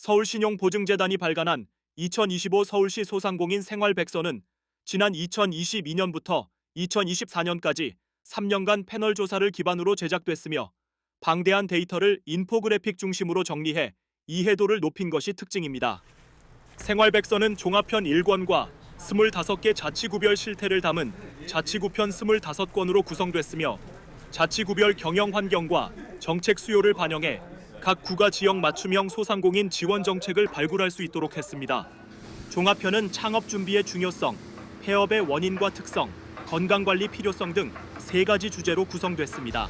서울신용보증재단이 발간한 2025 서울시 소상공인 생활백서는 지난 2022년부터 2024년까지 3년간 패널 조사를 기반으로 제작됐으며 방대한 데이터를 인포그래픽 중심으로 정리해 이해도를 높인 것이 특징입니다. 생활백서는 종합편 1권과 25개 자치구별 실태를 담은 자치구편 25권으로 구성됐으며 자치구별 경영 환경과 정책 수요를 반영해 각 구가 지역 맞춤형 소상공인 지원 정책을 발굴할 수 있도록 했습니다. 종합편은 창업 준비의 중요성, 폐업의 원인과 특성, 건강 관리 필요성 등 세 가지 주제로 구성됐습니다.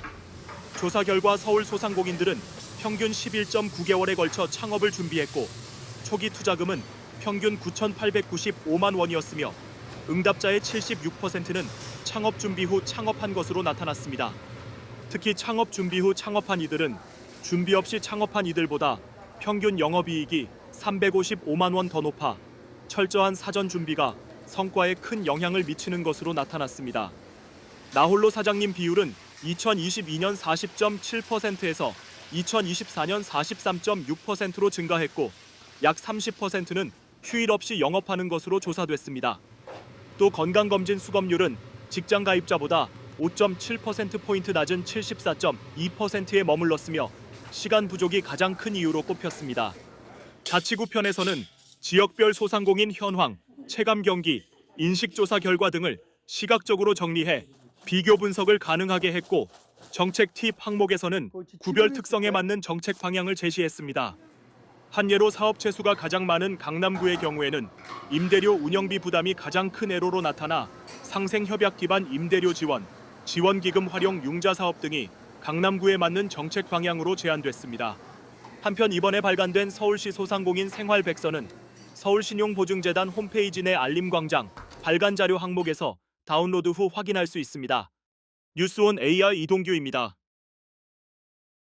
조사 결과 서울 소상공인들은 평균 11.9개월에 걸쳐 창업을 준비했고 초기 투자금은 평균 9,895만 원이었으며 응답자의 76%는 창업 준비 후 창업한 것으로 나타났습니다. 특히 창업 준비 후 창업한 이들은 준비 없이 창업한 이들보다 평균 영업이익이 355만 원 더 높아 철저한 사전 준비가 성과에 큰 영향을 미치는 것으로 나타났습니다. 나홀로 사장님 비율은 2022년 40.7%에서 2024년 43.6%로 증가했고 약 30%는 휴일 없이 영업하는 것으로 조사됐습니다. 또 건강검진 수검률은 직장 가입자보다 5.7%포인트 낮은 74.2%에 머물렀으며 시간 부족이 가장 큰 이유로 꼽혔습니다. 자치구 편에서는 지역별 소상공인 현황, 체감 경기, 인식조사 결과 등을 시각적으로 정리해 비교 분석을 가능하게 했고 정책 팁 항목에서는 구별 특성에 맞는 정책 방향을 제시했습니다. 한 예로 사업 채수가 가장 많은 강남구의 경우에는 임대료 운영비 부담이 가장 큰 애로로 나타나 상생 협약 기반 임대료 지원, 지원 기금 활용 융자 사업 등이 강남구에 맞는 정책 방향으로 제안됐습니다. 한편 이번에 발간된 서울시 소상공인 생활 백서는 서울신용보증재단 홈페이지 내 알림광장 발간 자료 항목에서 다운로드 후 확인할 수 있습니다. 뉴스온 AR 이동규입니다.